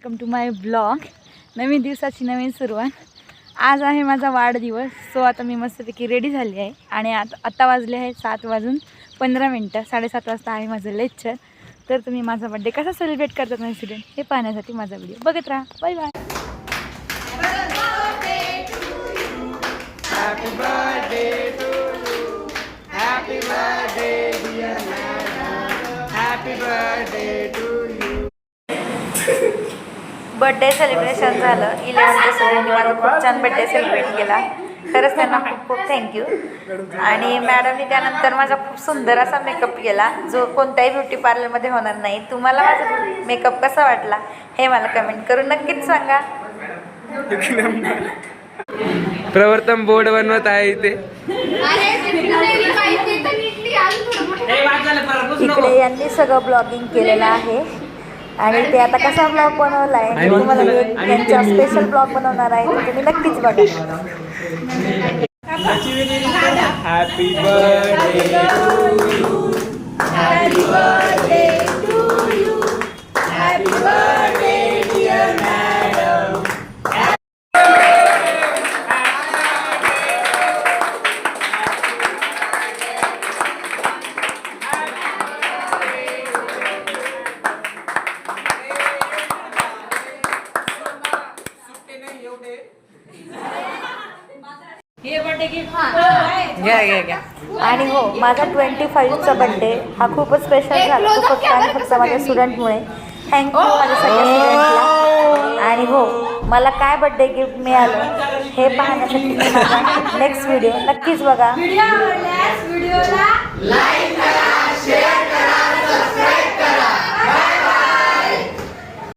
Welcome to my blog नवीन दिवसाची नवीन सुरुवात. आज आहे माझा वाढदिवस सो आता मी मस्तपैकी रेडी झाली आहे. आणि आता आत्ता वाजले आहे सात वाजून पंधरा मिनटं. साडेसात वाजता आहे माझं लेक्चर तर तुम्ही माझा बड्डे कसा सेलिब्रेट करतात माझे स्टुडंट हे पाहण्यासाठी माझा व्हिडिओ बघत राहा. बाय बाय बड्डे सेलिब्रेशन झालं. इलेवन्थ स्टुडंटने माझा खूप छान बड्डे सेलिब्रेट केला. खरंच त्यांना खूप खूप थँक्यू आणि मॅडमनी त्यानंतर माझा खूप सुंदर असा मेकअप केला जो कोणत्याही ब्युटी पार्लरमध्ये होणार नाही. तुम्हाला माझा मेकअप कसा वाटला हे मला कमेंट करून नक्कीच सांगा. प्रवर्तन बोर्ड बनवत आहे इथे. इकडे यांनी सगळं ब्लॉगिंग केलेलं आहे. आणि ते आता कसा ब्लॉग बनवला आहे तुम्हाला त्यांचा स्पेशल ब्लॉग बनवणार आहे तो तुम्ही नक्कीच बघा. हॅपी बर्थडे घ्या घ्या घ्या. आणि हो माझा ट्वेंटी फाईव्हचा बड्डे हा खूपच स्पेशल झाला. तो फक्त आणि फक्त माझ्या स्टुडंटमुळे थँक्यू माझ्या सगळ्या स्टुडंटला आणि हो मला काय बड्डे गिफ्ट मिळालं हे पाहण्यासाठी नेक्स्ट व्हिडिओ नक्कीच बघा. व्हिडिओ आवडल्यास व्हिडिओला लाईक